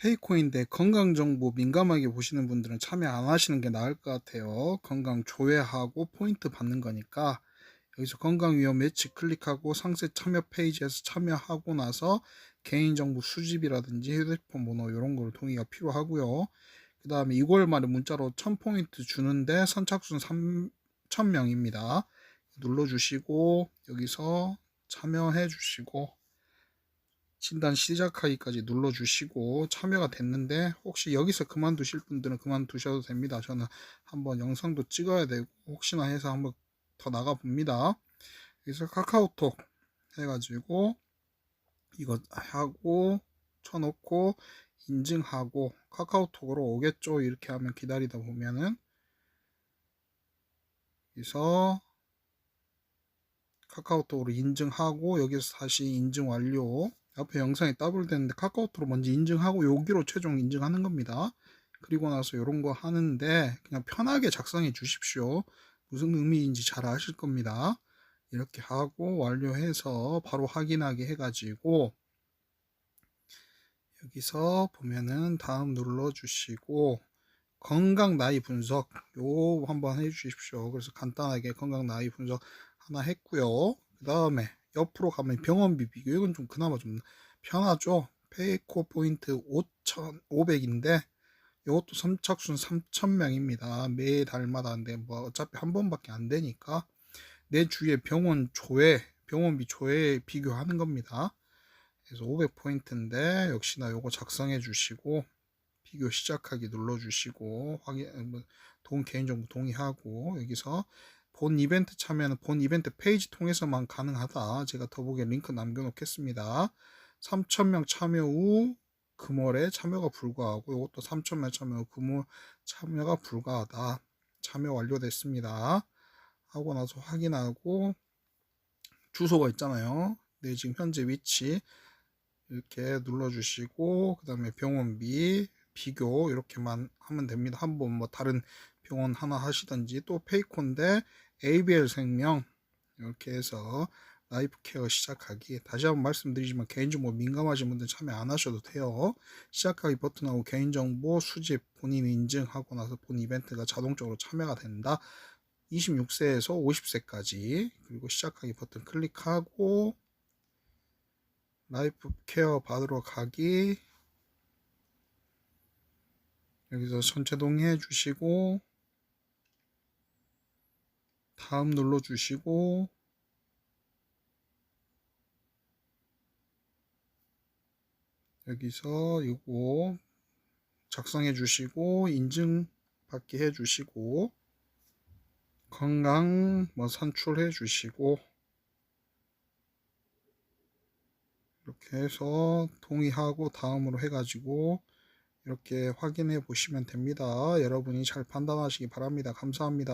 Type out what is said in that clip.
페이코인데 건강 정보 민감하게 보시는 분들은 참여 안 하시는 게 나을 것 같아요. 건강 조회하고 포인트 받는 거니까 여기서 건강 위험 매치 클릭하고 상세 참여 페이지에서 참여하고 나서 개인정보 수집이라든지 휴대폰 번호 이런 거로 동의가 필요하고요. 그 다음에 2개월 만에 문자로 1000포인트 주는데 선착순 3000명입니다. 눌러주시고 여기서 참여해 주시고 진단 시작하기까지 눌러주시고 참여가 됐는데 혹시 여기서 그만두실 분들은 그만두셔도 됩니다. 저는 한번 영상도 찍어야 되고 혹시나 해서 한번 더 나가 봅니다. 여기서 카카오톡 해가지고 이거 하고 쳐놓고 인증하고 카카오톡으로 오겠죠. 이렇게 하면 기다리다 보면은 여기서 카카오톡으로 인증하고 여기서 다시 인증 완료 앞에 영상이 더블됐는데 카카오톡으로 먼저 인증하고 여기로 최종 인증하는 겁니다. 그리고 나서 이런 거 하는데 그냥 편하게 작성해 주십시오. 무슨 의미인지 잘 아실 겁니다. 이렇게 하고 완료해서 바로 확인하게 해가지고 여기서 보면은 다음 눌러 주시고 건강 나이 분석 요 한번 해 주십시오. 그래서 간단하게 건강 나이 분석 하나 했고요. 그 다음에 옆으로 가면 병원비 비교 이건 좀 그나마 좀 편하죠. 페이코 포인트 5,500인데 이것도 선착순 3,000명입니다. 매달마다 인데 뭐 어차피 한 번밖에 안 되니까 내 주위에 병원 조회 병원비 조회 비교하는 겁니다. 그래서 500포인트인데 역시나 요거 작성해 주시고 비교 시작하기 눌러 주시고 확인 뭐동 개인정보 동의하고 여기서 본 이벤트 참여는 본 이벤트 페이지 통해서만 가능하다. 제가 더보기에 링크 남겨놓겠습니다. 3,000명 참여 후 금월에 참여가 불가하고 이것도 3,000명 참여 후 금월 참여가 불가하다. 참여 완료됐습니다. 하고 나서 확인하고 주소가 있잖아요. 네, 지금 현재 위치 이렇게 눌러주시고 그 다음에 병원비 비교 이렇게만 하면 됩니다. 한번 뭐 다른 병원 하나 하시든지 또 페이콘데 ABL 생명 이렇게 해서 라이프 케어 시작하기. 다시 한번 말씀드리지만 개인정보 민감하신 분들 참여 안 하셔도 돼요. 시작하기 버튼하고 개인정보 수집 본인 인증하고 나서 본 이벤트가 자동적으로 참여가 된다. 26세에서 50세까지. 그리고 시작하기 버튼 클릭하고 라이프 케어 받으러 가기 여기서 전체 동의해 주시고 다음 눌러 주시고 여기서 이거 작성해 주시고 인증 받기 해 주시고 건강 뭐 선출해 주시고 이렇게 해서 동의하고 다음으로 해가지고 이렇게 확인해 보시면 됩니다. 여러분이 잘 판단하시기 바랍니다. 감사합니다.